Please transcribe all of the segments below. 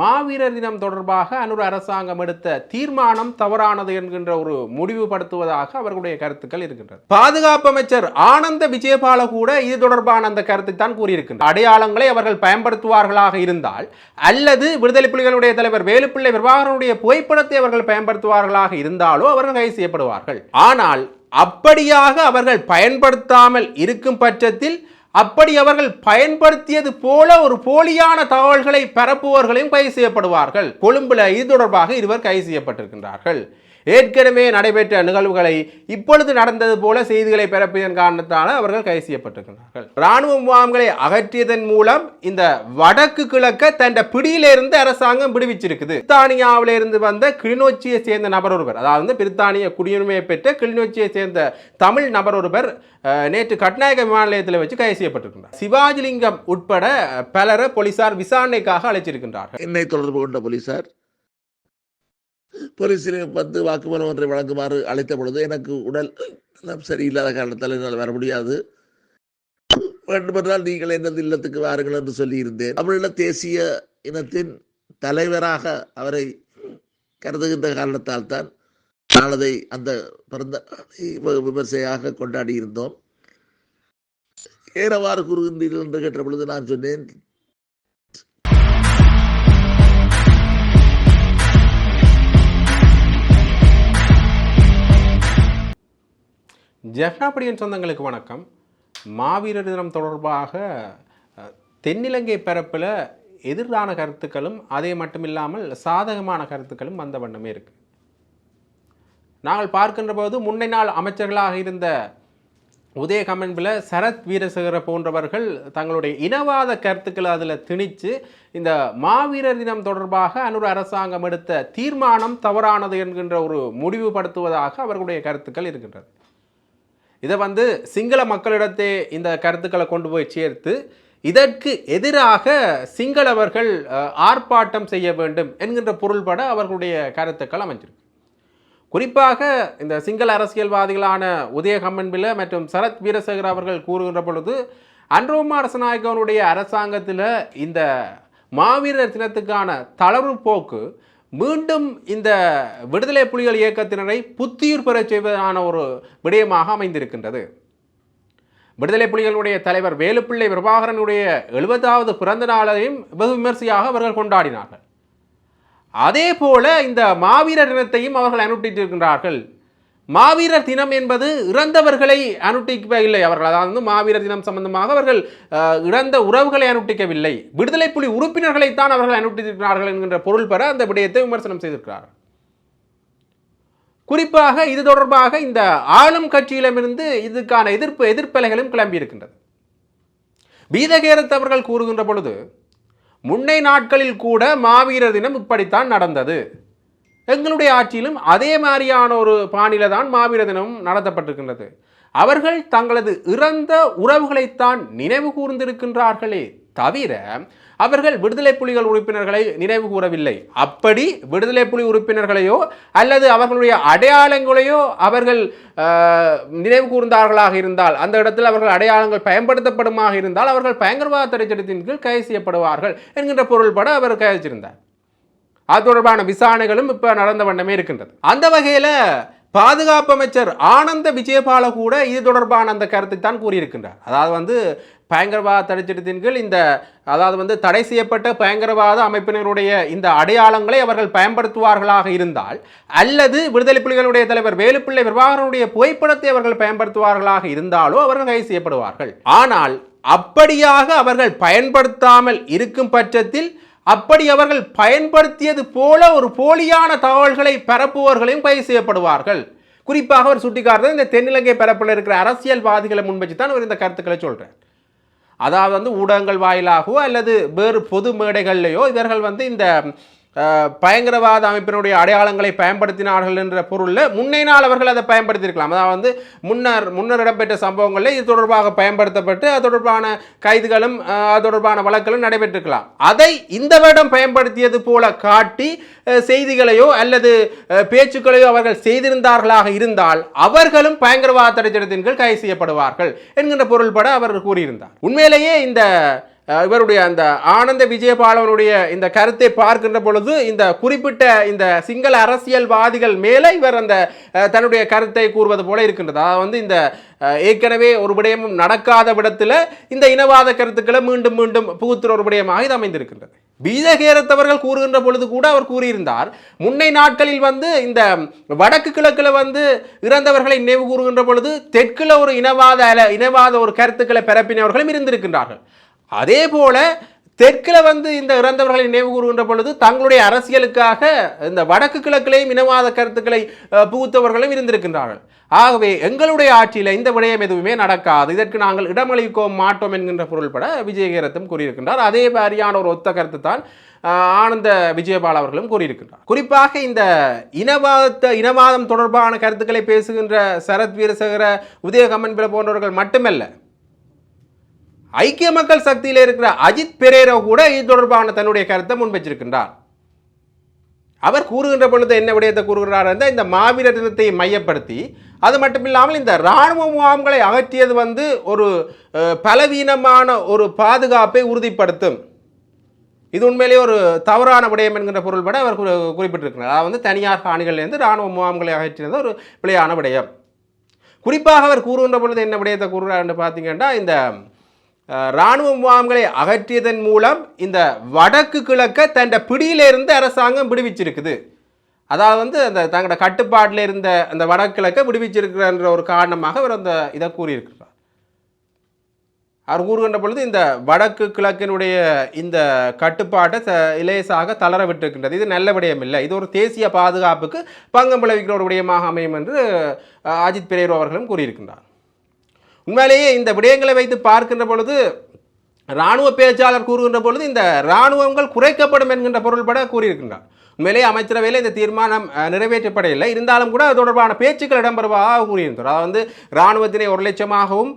மாவீரர் தினம் தொடர்பாக அனுர் அரசாங்கம் எடுத்த தீர்மானம் தவறானது என்கின்ற ஒரு முடிவுபடுத்துவதாக அவர்களுடைய கருத்துக்கள் இருக்கின்றது பாதுகாப்பு அமைச்சர் ஆனந்த விஜயபால கூட இது தொடர்பான அந்த கருத்தை தான் கூறியிருக்கின்றார். அடையாளங்களை அவர்கள் பயன்படுத்துவார்களாக இருந்தால் அல்லது விடுதலை புலிகளுடைய தலைவர் வேலுப்பிள்ளை பிரபாகரனுடைய புகைப்படத்தை அவர்கள் பயன்படுத்துவார்களாக இருந்தாலோ அவர்கள் கைது செய்யப்படுவார்கள். ஆனால் அப்படியாக அவர்கள் பயன்படுத்தாமல் இருக்கும் பட்சத்தில் அப்படி அவர்கள் பயன்படுத்தியது போல ஒரு போலியான தகவல்களை பரப்புவர்களையும் கைது செய்யப்படுவார்கள். கொழும்புல இது தொடர்பாக இருவர் கைது செய்யப்பட்டிருக்கின்றார்கள். ஏற்கனவே நடைபெற்ற நிகழ்வுகளை இப்பொழுது நடந்தது போல செய்திகளை பிறப்பதன் காரணத்தால் அவர்கள் கைது செய்யப்பட்டிருக்கிறார்கள். ராணுவ முகாம்களை அகற்றியதன் மூலம் இந்த வடக்கு கிழக்க தன் பிடியிலிருந்து அரசாங்கம் விடுவிச்சிருக்குது. பிரித்தானியாவிலிருந்து வந்த கிளிநொச்சியை சேர்ந்த நபர் ஒருவர் அதாவது பிரித்தானிய குடியுரிமையை பெற்ற கிளிநொச்சியை சேர்ந்த தமிழ் நபர் ஒருவர் நேற்று கட்நாயக விமான நிலையத்தில் வச்சு கைது செய்யப்பட்டிருக்கிறார். சிவாஜிலிங்கம் உட்பட பலரை போலீசார் விசாரணைக்காக அழைச்சிருக்கின்றார்கள். என்னை தொடர்பு கொண்ட போலீசார் போலீஸில் வந்து வாக்குமூலம் ஒன்றை வழங்குமாறு அழைத்த பொழுது எனக்கு உடல் நலம் சரியில்லாத காரணத்தால் என்னால் வர முடியாது. வேண்டுமென்றால் நீங்கள் எனது இல்லத்துக்கு வாருங்கள் என்று சொல்லியிருந்தேன். தமிழீழ தேசிய இனத்தின் தலைவராக அவரை கருதுகின்ற காரணத்தால் தான் நாளதை அந்த பிறந்த விமர்சையாக கொண்டாடி இருந்தோம் ஏறவாறு கூறுகின்றீர்கள் என்று கேட்ட பொழுது நான் சொன்னேன் ஜெஃப்னாபடியின் சொந்தங்களுக்கு வணக்கம். மாவீரர் தினம் தொடர்பாக தென்னிலங்கை பரப்பில் எதிரான கருத்துக்களும் அதே மட்டுமில்லாமல் சாதகமான கருத்துக்களும் வந்த வண்ணமே இருக்கு. நாங்கள் பார்க்கின்ற போது முன்னை நாள் அமைச்சர்களாக இருந்த உதயகமன்பில் சரத் வீரசேகர போன்றவர்கள் தங்களுடைய இனவாத கருத்துக்களை அதில் திணித்து இந்த மாவீரர் தினம் தொடர்பாக அனுர் அரசாங்கம் எடுத்த தீர்மானம் தவறானது என்கின்ற ஒரு முடிவுபடுத்துவதாக அவர்களுடைய கருத்துக்கள் இருக்கின்றது இதை வந்து சிங்கள மக்களிடத்தே இந்த கருத்துக்களை கொண்டு போய் சேர்த்து இதற்கு எதிராக சிங்களவர்கள் ஆர்ப்பாட்டம் செய்ய வேண்டும் என்கின்ற பொருள்பட அவர்களுடைய கருத்துக்கள் அமைஞ்சிருக்கு. குறிப்பாக இந்த சிங்கள அரசியல்வாதிகளான உதயகம்மன்பில மற்றும் சரத் வீரசேகர் அவர்கள் கூறுகின்ற பொழுது அன்ரோமா அரசநாயகனுடைய அரசாங்கத்தில் இந்த மாவீரர் தினத்துக்கான தளர்வு போக்கு மீண்டும் இந்த விடுதலை புலிகள் இயக்கத்தினரை புத்துயிர் பெறச் செய்வதான ஒரு விடயமாக அமைந்திருக்கின்றது. விடுதலை புலிகளுடைய தலைவர் வேலுப்பிள்ளை பிரபாகரனுடைய எழுபதாவது பிறந்த நாளையும் வெகு விமர்சையாக அவர்கள் கொண்டாடினார்கள். அதே போல இந்த மாவீரர் தினத்தையும் அவர்கள் அனுட்டிட்டிருக்கின்றார்கள். மாவீரர் தினம் என்பது இறந்தவர்களை அனுட்டிக்கவில்லை அவர்கள். அதாவது வந்து மாவீரர் தினம் சம்பந்தமாக அவர்கள் அஹ், இறந்த உறவுகளை அனுட்டிக்கவில்லை. விடுதலை புலி உறுப்பினர்களைத்தான் அவர்கள் அனுட்டியிருக்கிறார்கள் என்கின்ற பொருள் பெற அந்த விடயத்தை விமர்சனம் செய்திருக்கிறார். குறிப்பாக இது தொடர்பாக இந்த ஆளும் கட்சியிடமிருந்து இதுக்கான எதிர்ப்பு எதிர்ப்பலைகளும் கிளம்பியிருக்கின்றது பீதகேரத் அவர்கள் கூறுகின்ற பொழுது முன்னை நாட்களில் கூட மாவீரர் தினம் இப்படித்தான் நடந்தது. எங்களுடைய ஆட்சியிலும் அதே மாதிரியான ஒரு பாணியில் தான் மாவீர தினமும் நடத்தப்பட்டிருக்கின்றது. அவர்கள் தங்களது இறந்த உறவுகளைத்தான் நினைவு கூர்ந்திருக்கின்றார்களே தவிர அவர்கள் விடுதலை புலிகள் உறுப்பினர்களை நினைவு கூறவில்லை. அப்படி விடுதலை புலி உறுப்பினர்களையோ அல்லது அவர்களுடைய அடையாளங்களையோ அவர்கள் நினைவு கூர்ந்தார்களாக இருந்தால் அந்த இடத்தில் அவர்கள் அடையாளங்கள் பயன்படுத்தப்படுமாக இருந்தால் அவர்கள் பயங்கரவாத தடைச்சட்டத்தின் கீழ் கைது செய்யப்படுவார்கள் என்கின்ற பொருள்பட அவர் கையெழுத்திருந்தார் அது தொடர்பான விசாரணைகளும் இப்போ நடந்த வண்ணமே இருக்கின்றது. அந்த வகையில் பாதுகாப்பு அமைச்சர் ஆனந்த விஜயபால கூட இது தொடர்பான அந்த கருத்தை தான் கூறியிருக்கின்றார். அதாவது வந்து பயங்கரவாத தடைச்சட்டத்தின் கீழ் இந்த அதாவது வந்து தடை செய்யப்பட்ட பயங்கரவாத அமைப்பினருடைய இந்த அடையாளங்களை அவர்கள் பயன்படுத்துவார்களாக இருந்தால் அல்லது விடுதலை புலிகளுடைய தலைவர் வேலுப்பிள்ளை பிரபாகரனுடைய புகைப்படத்தை அவர்கள் பயன்படுத்துவார்களாக இருந்தாலோ அவர்கள் கைது செய்யப்படுவார்கள். ஆனால் அப்படியாக அவர்கள் பயன்படுத்தாமல் இருக்கும் பட்சத்தில் அப்படி அவர்கள் பயன்படுத்தியது போல ஒரு போலியான தகவல்களை பரப்புவர்களையும் கைது செய்யப்படுவார்கள். குறிப்பாக அவர் சுட்டிக்காட்டுறது இந்த தென்னிலங்கை பரப்பில் இருக்கிற அரசியல்வாதிகளை முன்வச்சு தான் அவர் இந்த கருத்துக்களை சொல்கிறார் அதாவது வந்து ஊடகங்கள் வாயிலாகவோ அல்லது வேறு பொது மேடைகள்லையோ இவர்கள் வந்து இந்த பயங்கரவாத அமைப்பினுடைய அடையாளங்களை பயன்படுத்தினார்கள் என்ற பொருளில் முன்னே நாள் அவர்கள் அதை பயன்படுத்தியிருக்கலாம். அதாவது வந்து முன்னர் முன்னர் இடம்பெற்ற சம்பவங்களில் இது தொடர்பாக பயன்படுத்தப்பட்டு அது தொடர்பான கைதுகளும் அது தொடர்பான வழக்குகளும் நடைபெற்றிருக்கலாம். அதை இந்த வருடம் பயன்படுத்தியது போல காட்டி செய்திகளையோ அல்லது பேச்சுக்களையோ அவர்கள் செய்திருந்தார்களாக இருந்தால் அவர்களும் பயங்கரவாத தடை சட்டத்தின் கீழ் கைது செய்யப்படுவார்கள் என்கின்ற பொருள்பட அவர் கூறியிருந்தார். உண்மையிலேயே இந்த இவருடைய அந்த ஆனந்த விஜயபாலவனுடைய இந்த கருத்தை பார்க்கின்ற பொழுது இந்த குறிப்பிட்ட இந்த சிங்கள அரசியல்வாதிகள் மேலே இவர் அந்த தன்னுடைய கருத்தை கூறுவது போல இருக்கின்றது. அதாவது வந்து இந்த ஏற்கனவே ஒரு விடயமும் நடக்காத விடத்தில் இந்த இனவாத கருத்துக்களை மீண்டும் மீண்டும் புகுத்துற ஒரு விடயமாக இது அமைந்திருக்கின்றது. பீதகேரத்தவர்கள் கூறுகின்ற பொழுது கூட அவர் கூறியிருந்தார் முன்னை நாட்களில் வந்து இந்த வடக்கு கிழக்கில் வந்து இறந்தவர்களை நினைவு கூறுகின்ற பொழுது தெற்கில் ஒரு இனவாத இனவாத ஒரு கருத்துக்களை பரப்பினவர்களும் இருந்திருக்கின்றார்கள். அதே போல தெற்கில் வந்து இந்த இறந்தவர்களை நினைவு கூறுகின்ற பொழுது தங்களுடைய அரசியலுக்காக இந்த வடக்கு கிழக்கிலேயும் இனவாத கருத்துக்களை புகுத்தவர்களும் இருந்திருக்கின்றார்கள். ஆகவே எங்களுடைய ஆட்சியில் இந்த விடயம் எதுவுமே நடக்காது. இதற்கு நாங்கள் இடமளிக்க மாட்டோம் என்கின்ற பொருள்பட விஜயகீரத்தும் கூறியிருக்கின்றார். அதே மாதிரியான ஒரு ஒத்த கருத்து தான் ஆனந்த விஜயபால் அவர்களும் கூறியிருக்கின்றார். குறிப்பாக இந்த இனவாதத்தை இனவாதம் தொடர்பான கருத்துக்களை பேசுகின்ற சரத் வீரசகர உதயகமன் பிற போன்றவர்கள் மட்டுமல்ல ஐக்கிய மக்கள் சக்தியில் இருக்கிற அஜித் பெரேரோ கூட இது தொடர்பான தன்னுடைய கருத்தை முன்வச்சிருக்கின்றார். அவர் கூறுகின்ற பொழுது என்ன விடயத்தை கூறுகிறார் என்றால் இந்த மாவீரர் தினத்தை மையப்படுத்தி அது மட்டும் இல்லாமல் இந்த இராணுவ முகாம்களை அகற்றியது வந்து ஒரு பலவீனமான ஒரு பாதுகாப்பை உறுதிப்படுத்தும். இது உண்மையிலேயே ஒரு தவறான விடயம் என்கின்ற பொருள்பட அவர் குறிப்பிட்டிருக்கிறார். அதாவது வந்து தனியார் காணிகளிலிருந்து இராணுவ முகாம்களை அகற்றியது ஒரு பிழையான விடயம். குறிப்பாக அவர் கூறுகின்ற பொழுது என்ன விடயத்தை கூறுகிறார் என்று பார்த்தீங்கன்னா இந்த இராணுவ முகாம்களை அகற்றியதன் மூலம் இந்த வடக்கு கிழக்க தன்ட பிடியிலிருந்து அரசாங்கம் விடுவிச்சிருக்குது. அதாவது வந்து அந்த தங்களோட கட்டுப்பாட்டில் இருந்த அந்த வடகிழக்க விடுவிச்சிருக்கிறன்ற ஒரு காரணமாக அவர் அந்த இதை கூறியிருக்கிறார். அவர் கூறுகின்ற பொழுது இந்த வடக்கு கிழக்கினுடைய இந்த கட்டுப்பாட்டை ச இலேசாக தளர விட்டிருக்கின்றது. இது நல்ல விடயம் இல்லை. இது ஒரு தேசிய பாதுகாப்புக்கு பங்கம் விளைவிக்கிற ஒரு விடயமாக அமையும் என்று அஜித் பிரேரோ அவர்களும் கூறியிருக்கின்றார். உண்மையிலேயே இந்த விடயங்களை வைத்து பார்க்கின்ற பொழுது இராணுவ பேச்சாளர் கூறுகின்ற பொழுது இந்த இராணுவங்கள் குறைக்கப்படும் என்கின்ற பொருள்பட கூறியிருக்கின்றார். உண்மையிலேயே அமைச்சரவையில் இந்த தீர்மானம் நிறைவேற்றப்படவில்லை. இருந்தாலும் கூட அது தொடர்பான பேச்சுக்கள் இடம்பெறுவதாக கூறியிருந்தார். அதாவது வந்து இராணுவத்தினை ஒரு லட்சமாகவும்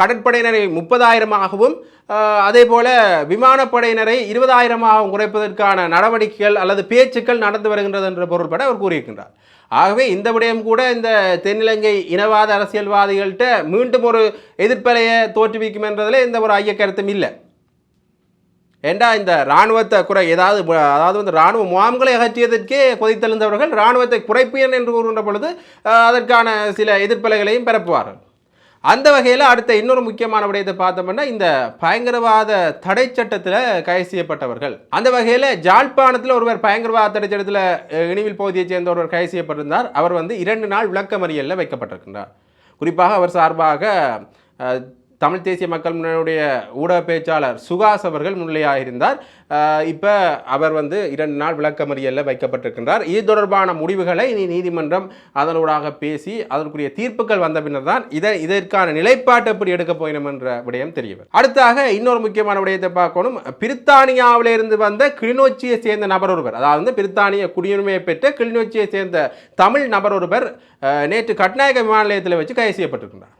கடற்படையினரை முப்பதாயிரமாகவும் அதே போல விமானப்படையினரை இருபதாயிரமாகவும் குறைப்பதற்கான நடவடிக்கைகள் அல்லது பேச்சுக்கள் நடந்து வருகின்றது என்ற பொருள்பட அவர் கூறியிருக்கின்றார். ஆகவே இந்த விடயம் கூட இந்த தென்னிலங்கை இனவாத அரசியல்வாதிகள்கிட்ட மீண்டும் ஒரு எதிர்ப்பலையை தோற்றுவிக்கும் என்றதில் எந்த ஒரு ஐய கருத்தும் இல்லை. ஏண்டா இந்த இராணுவத்தை குறை ஏதாவது அதாவது வந்து இராணுவ முகாம்களை அகற்றியதற்கே கொதித்தெழுந்தவர்கள் இராணுவத்தை குறைப்பேன் என்று கூறுகின்ற பொழுது அதற்கான சில எதிர்ப்பலைகளையும் பரப்புவார்கள். அந்த வகையில் அடுத்த இன்னொரு முக்கியமான விடயத்தை பார்த்தோம்னா இந்த பயங்கரவாத தடை சட்டத்தில் கைது செய்யப்பட்டவர்கள். அந்த வகையில் ஜாழ்ப்பாணத்தில் ஒருவர் பயங்கரவாத தடை சட்டத்தில் இனிவில் பகுதியைச் சேர்ந்த ஒருவர் கைது செய்யப்பட்டிருந்தார். அவர் வந்து இரண்டு நாள் விளக்கமறியலில் வைக்கப்பட்டிருக்கின்றார். குறிப்பாக அவர் சார்பாக தமிழ் தேசிய மக்கள் முன்னணியுடைய ஊடக பேச்சாளர் சுகாஸ் அவர்கள் முன்னிலையாக இருந்தார் இப்போ அவர் வந்து இரண்டு நாள் விளக்கமறியலில் வைக்கப்பட்டிருக்கின்றார். இது தொடர்பான முடிவுகளை இனி நீதிமன்றம் அதனூடாக பேசி அதற்குரிய தீர்ப்புகள் வந்த பின்னர் தான் இதை இதற்கான நிலைப்பாட்டு எப்படி எடுக்க போயினோம் என்ற விடயம் தெரியவர் அடுத்தாக இன்னொரு முக்கியமான விடயத்தை பார்க்கணும். பிரித்தானியாவிலிருந்து வந்த கிளிநொச்சியை சேர்ந்த நபர் ஒருவர் அதாவது வந்து பிரித்தானிய குடியுரிமையை பெற்ற கிளிநொச்சியை சேர்ந்த தமிழ் நபர் ஒருவர் நேற்று கட்நாயக விமான நிலையத்தில் வச்சு கைது செய்யப்பட்டிருக்கிறார்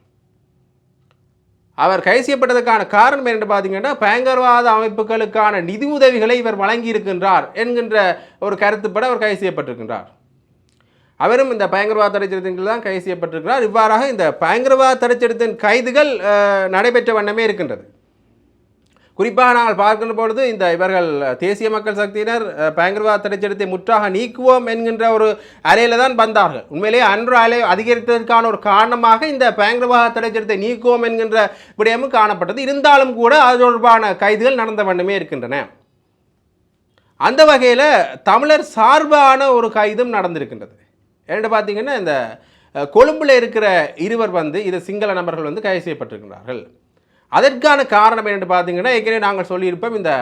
அவர் கைது செய்யப்பட்டதற்கான காரணம் என்று பார்த்தீங்கன்னா பயங்கரவாத அமைப்புகளுக்கான நிதி உதவிகளை இவர் வழங்கி இருக்கின்றார் என்கின்ற ஒரு கருத்துப்பட அவர் கைது செய்யப்பட்டிருக்கின்றார். அவரும் இந்த பயங்கரவாத தடைச்சட்டத்தின் தான் கைது செய்யப்பட்டிருக்கிறார். இவ்வாறாக இந்த பயங்கரவாத தடைச்சட்டத்தின் கைதுகள் நடைபெற்ற வண்ணமே இருக்கின்றது. குறிப்பாக நாங்கள் பார்க்கின்ற பொழுது இந்த இவர்கள் தேசிய மக்கள் சக்தியினர் பயங்கரவாத தடைச்சட்டத்தை முற்றாக நீக்குவோம் என்கின்ற ஒரு அலையில் தான் வந்தார்கள். உண்மையிலேயே அன்று அலை அதிகரித்ததற்கான ஒரு காரணமாக இந்த பயங்கரவாத தடைச்சட்டத்தை நீக்குவோம் என்கின்ற விடயமும் காணப்பட்டது. இருந்தாலும் கூட அது தொடர்பான கைதுகள் நடந்த வண்ணமே இருக்கின்றன. அந்த வகையில் தமிழர் சார்பான ஒரு கைதும் நடந்திருக்கின்றது. ஏன்னு பார்த்தீங்கன்னா இந்த கொழும்பில் இருக்கிற இருவர் வந்து இது சிங்கள நபர்கள் வந்து கைது செய்யப்பட்டிருக்கிறார்கள் அதற்கான காரணம் என்னென்னு பார்த்தீங்கன்னா ஏற்கனவே நாங்கள் சொல்லியிருப்போம் இந்த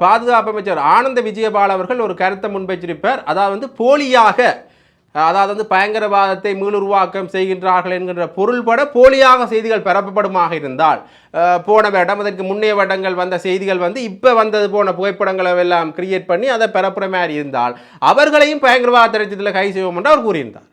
பாதுகாப்பு அமைச்சர் ஆனந்த விஜயபால் அவர்கள் ஒரு கருத்தை முன்வைச்சிருப்பார் அதாவது வந்து போலியாக அதாவது வந்து பயங்கரவாதத்தை மீளுருவாக்கம் செய்கின்றார்கள் என்கின்ற பொருள்பட போலியாக செய்திகள் பரப்பப்படுமாக இருந்தால் போன வேடம் அதற்கு முன்னைய வருடங்கள் வந்த செய்திகள் வந்து இப்போ வந்தது போன புகைப்படங்களை எல்லாம் கிரியேட் பண்ணி அதை பரப்புற மாதிரி இருந்தால் அவர்களையும் பயங்கரவாத தரிசனத்தில் கை செய்வோம் என்று அவர் கூறியிருந்தார்.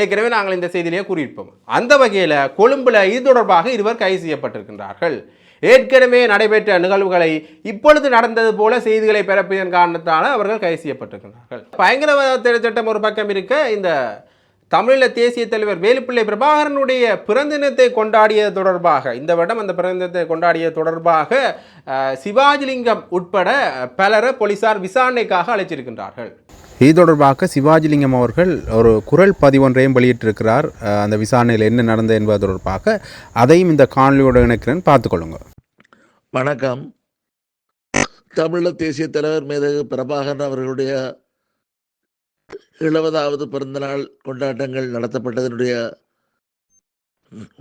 ஏற்கனவே நாங்கள் இந்த செய்தியிலேயே கூறியிருப்போம். அந்த வகையில் கொழும்பில் இது தொடர்பாக இருவர் கைது செய்யப்பட்டிருக்கின்றார்கள். ஏற்கனவே நடைபெற்ற நிகழ்வுகளை இப்பொழுது நடந்தது போல செய்திகளை பிறப்பதன் காரணத்தால் அவர்கள் கைது செய்யப்பட்டிருக்கிறார்கள் பயங்கரவாத தடை சட்டம் ஒரு பக்கம் இருக்க இந்த தமிழீழ தேசிய தலைவர் வேலுப்பிள்ளை பிரபாகரனுடைய பிறந்த தினத்தை கொண்டாடியது தொடர்பாக இந்த வருடம் அந்த பிறந்த தினத்தை கொண்டாடியது தொடர்பாக சிவாஜிலிங்கம் உட்பட பலரை போலீசார் விசாரணைக்காக அழைச்சிருக்கின்றார்கள் இது தொடர்பாக சிவாஜிலிங்கம் அவர்கள் ஒரு குரல் பதிவொன்றையும் வெளியிட்டிருக்கிறார். அந்த விசாரணையில் என்ன நடந்தது என்பது தொடர்பாக அதையும் இந்த காணொலியோடு இணைக்கிறேன். பார்த்துக்கொள்ளுங்க வணக்கம். தமிழ தேசிய தலைவர் மேதகு பிரபாகரன் அவர்களுடைய எழுபதாவது பிறந்தநாள் கொண்டாட்டங்கள் நடத்தப்பட்டதனுடைய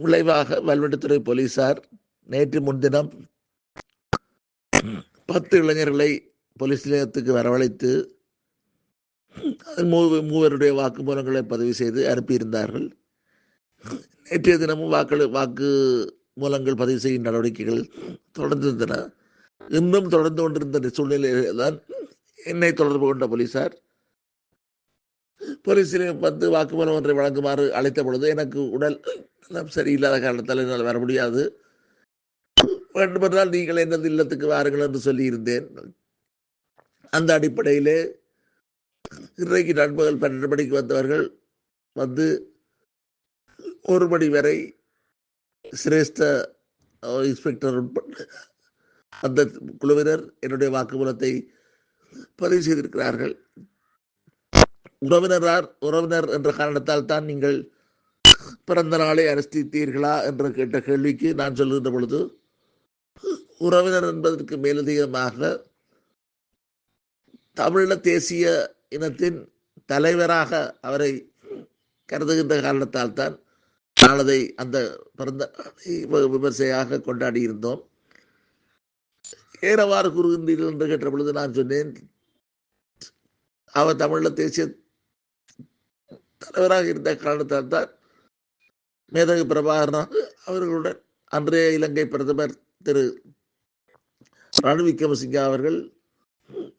விளைவாக வல்வெட்டுத்துறை போலீசார் நேற்று முன்தினம் பத்து இளைஞர்களை போலீஸ் நிலையத்துக்கு வரவழைத்து அதில் மூ மூவருடைய வாக்குமூலங்களை பதிவு செய்து அனுப்பியிருந்தார்கள். நேற்றைய தினமும் வாக்கு வாக்கு மூலங்கள் பதிவு செய்யும் நடவடிக்கைகள் தொடர்ந்து இருந்தன. இன்னும் தொடர்ந்து கொண்டிருந்த சூழ்நிலையில் தான் என்னை தொடர்பு கொண்ட போலீசார் போலீஸில் வந்து வாக்குமூலம் ஒன்றை வழங்குமாறு அழைத்த பொழுது எனக்கு உடல் நலம் சரியில்லாத காரணத்தால் என்னால் வர முடியாது. வேண்டுமென்றால் நீங்கள் எனது இல்லத்துக்கு வாருங்கள் என்று சொல்லியிருந்தேன். அந்த அடிப்படையிலே இன்றைக்கு நண்பகல் பன்னெண்டு மணிக்கு வந்தவர்கள் வந்து ஒரு மணி வரை சிரேஷ்ட இன்ஸ்பெக்டர் உட்பட அந்த குழுவினர் என்னுடைய வாக்குமூலத்தை பதிவு செய்திருக்கிறார்கள். உறவினரார் உறவினர் என்ற காரணத்தால் தான் நீங்கள் பிறந்த நாளை அனுஷ்டித்தீர்களா என்று கேட்ட கேள்விக்கு நான் சொல்லுகின்ற பொழுது உறவினர் என்பதற்கு மேலதிகமாக தமிழீழ தேசிய இனத்தின் தலைவராக அவரை கருதுகின்ற காரணத்தால் தான் நாளதை அந்த பிறந்த விமர்சையாக கொண்டாடி இருந்தோம். ஏறவாறு கூறுகின்றீர்கள் என்று கேட்ட பொழுது நான் சொன்னேன் அவர் தமிழில் தேசிய தலைவராக இருந்த காரணத்தால் தான் மேதகு பிரபாகரன் அவர்களுடன் அன்றைய இலங்கை பிரதமர் திரு ரணில் விக்ரமசிங்கா அவர்கள்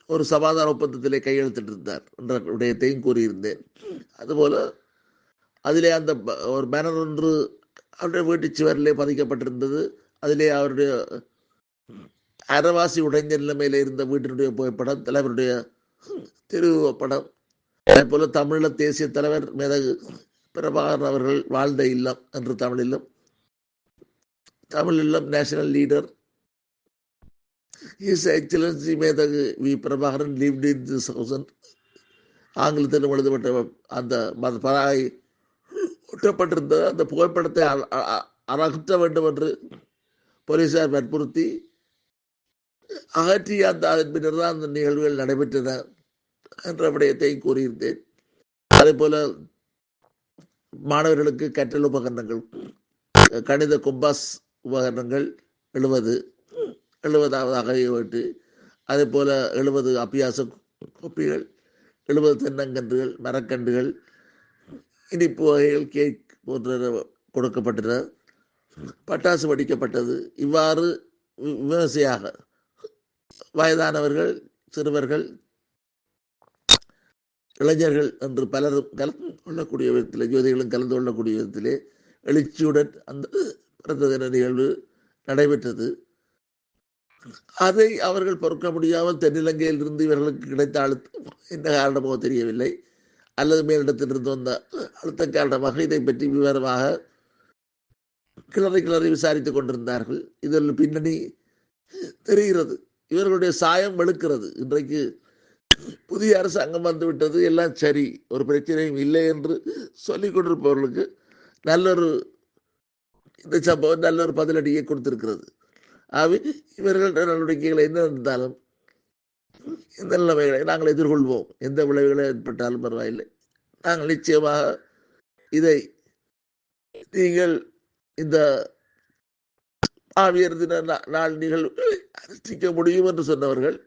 ஒரு சமாதான ஒப்பந்தத்திலே கையெழுத்திட்டு இருந்தார் என்ற விடயத்தையும் கூறியிருந்தேன். அதுபோல அதிலே அந்த ஒரு பேனர் ஒன்று அவருடைய வீட்டு சுவரிலே பதிக்கப்பட்டிருந்தது. அதிலே அவருடைய அரவாசி உடைந்த நிலைமையில இருந்த வீட்டினுடைய புகைப்படம் தலைவருடைய திருவுருவப்படம் அதே போல் தமிழீழ தேசிய தலைவர் மேதகு பிரபாகரன் அவர்கள் வாழ்ந்த இல்லம் என்று தமிழிலும் Tamil Illam national leader is excellency மேதகு V Prabhakaran lived in this house ஆங்கிலத்தில் எழுதப்பட்ட அந்த மத ஒட்டப்பட்டிருந்த அந்த புகைப்படத்தை அ- அ- அகற்ற வேண்டும் என்று போலீசார் வற்புறுத்தி அகற்றிய அந்த அதன் பின்னர் தான் அந்த நிகழ்வுகள் நடைபெற்றன என்ற விடயத்தை கூறியிருந்தேன். அதே போல மாணவர்களுக்கு கற்றல் உபகரணங்கள் கணித கொம்பாஸ் உபகரணங்கள் எழுவது. எழுபதாவதாக விட்டு அதே போல் எழுபது அபியாச கோப்பிகள் எழுபது தென்னங்கன்றுகள் மரக்கன்றுகள் இனிப்பு வகைகள் கேக் போன்ற கொடுக்கப்பட்டன. பட்டாசு வடிக்கப்பட்டது. இவ்வாறு விமர்சையாக வயதானவர்கள் சிறுவர்கள் இளைஞர்கள் என்று பலரும் கலந்து கொள்ளக்கூடிய விதத்தில் ஜோதிகளும் கலந்து கொள்ளக்கூடிய விதத்திலே எழுச்சியுடன் அந்த பிறந்த தின நிகழ்வு நடைபெற்றது. அதை அவர்கள் பொறுக்க முடியாமல் தென்னிலங்கையில் இருந்து இவர்களுக்கு கிடைத்த அழுத்தம் என்ன காரணமோ தெரியவில்லை. அல்லது மேலிடத்திலிருந்து வந்த அழுத்தம் காரணமாக இதை பற்றி விவரமாக கிளறி கிளறி விசாரித்துக் கொண்டிருந்தார்கள். இதில் பின்னணி தெரிகிறது. இவர்களுடைய சாயம் வெளுக்கிறது. இன்றைக்கு புதிய அரசாங்கம் வந்துவிட்டது. எல்லாம் சரி. ஒரு பிரச்சனையும் இல்லை என்று சொல்லிக் கொண்டிருப்பவர்களுக்கு நல்லொரு இந்த சம்பவம் நல்ல ஒரு பதிலடியை கொடுத்திருக்கிறது. ஆகவே இவர்கள் நடவடிக்கைகளை என்ன இருந்தாலும் இந்த நிலைமைகளை நாங்கள் எதிர்கொள்வோம். எந்த விளைவுகளை ஏற்பட்டாலும் பரவாயில்லை. நாங்கள் நிச்சயமாக இதை நீங்கள் இந்த ஆவியர் தின நாள் நிகழ்வுகளை அனுஷ்டிக்க முடியும் என்று சொன்னவர்கள்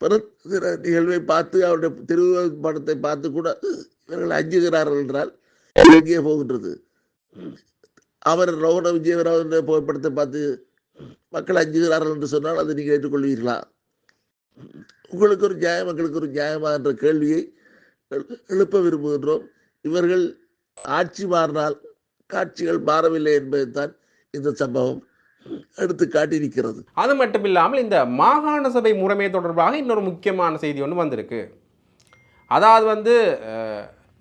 பிற தின நிகழ்வை பார்த்து அவருடைய திருப்படத்தை பார்த்து கூட இவர்கள் அஞ்சுகிறார்கள் என்றால் எங்கே போகின்றது? அவர் ரோகண விஜயவராவுடைய புகைப்படத்தை பார்த்து மக்கள் அஞ்சுகிறார்கள் என்று சொன்னால் அதை நீங்கள் ஏற்றுக்கொள்வீர்களா? உங்களுக்கு ஒரு நியாயம் மக்களுக்கு ஒரு நியாயமா என்ற கேள்வியை எழுப்ப விரும்புகின்றோம். இவர்கள் ஆட்சி மாறினால் காட்சிகள் மாறவில்லை என்பதைத்தான் இந்த சம்பவம். எடுத்து காட்டியிருக்கிறது. அது மட்டும் இல்லாமல் இந்த மாகாண சபை முறைமை தொடர்பாக இன்னொரு முக்கியமான செய்தி ஒன்று வந்திருக்கு. அதாவது வந்து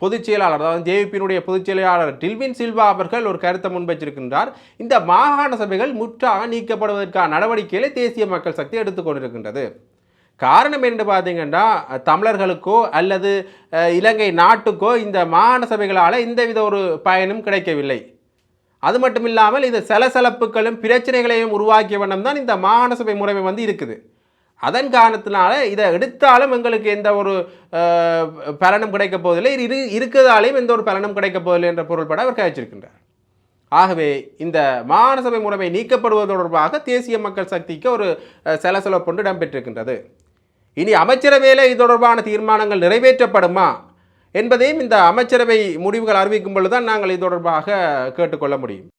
பொதுச் செயலாளர் அதாவது ஜேவிபியினுடைய பொதுச் செயலாளர் டில்வின் சில்வா அவர்கள் ஒரு கருத்தை முன்வைச்சிருக்கின்றார். இந்த மாகாண சபைகள் முற்றாக நீக்கப்படுவதற்கான நடவடிக்கைகளை தேசிய மக்கள் சக்தி எடுத்துக்கொண்டிருக்கின்றது காரணம் என்று பார்த்தீங்கன்னா தமிழர்களுக்கோ அல்லது இலங்கை நாட்டுக்கோ இந்த மாகாண சபைகளால் எந்தவித ஒரு பயனும் கிடைக்கவில்லை. அது மட்டும் இல்லாமல் இந்த சலசலப்புகளும் பிரச்சனைகளையும் உருவாக்கிய வண்ணம் தான் இந்த மாகாண சபை முறைமை வந்து இருக்குது. அதன் காரணத்தினால இதை எடுத்தாலும் எங்களுக்கு எந்த ஒரு பலனும் கிடைக்க போவதில்லை. இரு இருக்கிறதாலையும் எந்த ஒரு பலனும் கிடைக்கப் போவதில்லை என்ற பொருள்பட அவர் கழிச்சிருக்கின்றார் ஆகவே இந்த மாநசபை முறைமை நீக்கப்படுவது தொடர்பாக தேசிய மக்கள் சக்திக்கு ஒரு செலசலப்பொன்று இடம்பெற்றிருக்கின்றது. இனி அமைச்சரவையில் இது தொடர்பான தீர்மானங்கள் நிறைவேற்றப்படுமா என்பதையும் இந்த அமைச்சரவை முடிவுகள் அறிவிக்கும் பொழுதுதான் நாங்கள் இது தொடர்பாக கேட்டுக்கொள்ள முடியும்.